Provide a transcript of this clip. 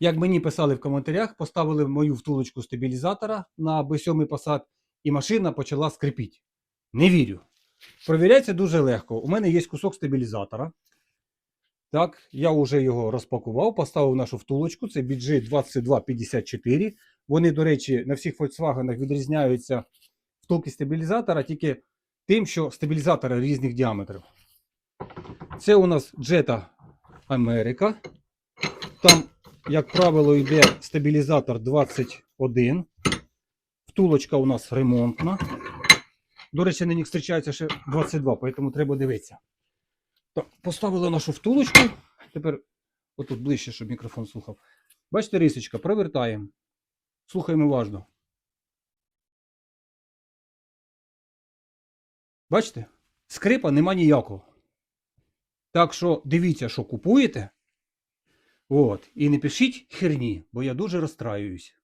Як мені писали в коментарях, поставили мою втулочку стабілізатора на B7 Passat, і машина почала скрипіти. Не вірю. Провіряється дуже легко. У мене є кусок стабілізатора. Так, я вже його розпакував, поставив нашу втулочку. Це BG 2254. Вони, до речі, на всіх Volkswagen відрізняються втулки стабілізатора тільки тим, що стабілізатори різних діаметрів. Це у нас Jetta America. Там, як правило, йде стабілізатор 21. Втулочка у нас ремонтна. До речі, на них зустрічається ще 22, тому треба дивитися. Так, поставили нашу втулочку. Тепер отут ближче, щоб мікрофон слухав. Бачите, рисочка, провертаємо. Слухаємо уважно. Бачите? Скрипа нема ніякого. Так що дивіться, що купуєте. От. І не пишіть херні, бо я дуже розстраююсь.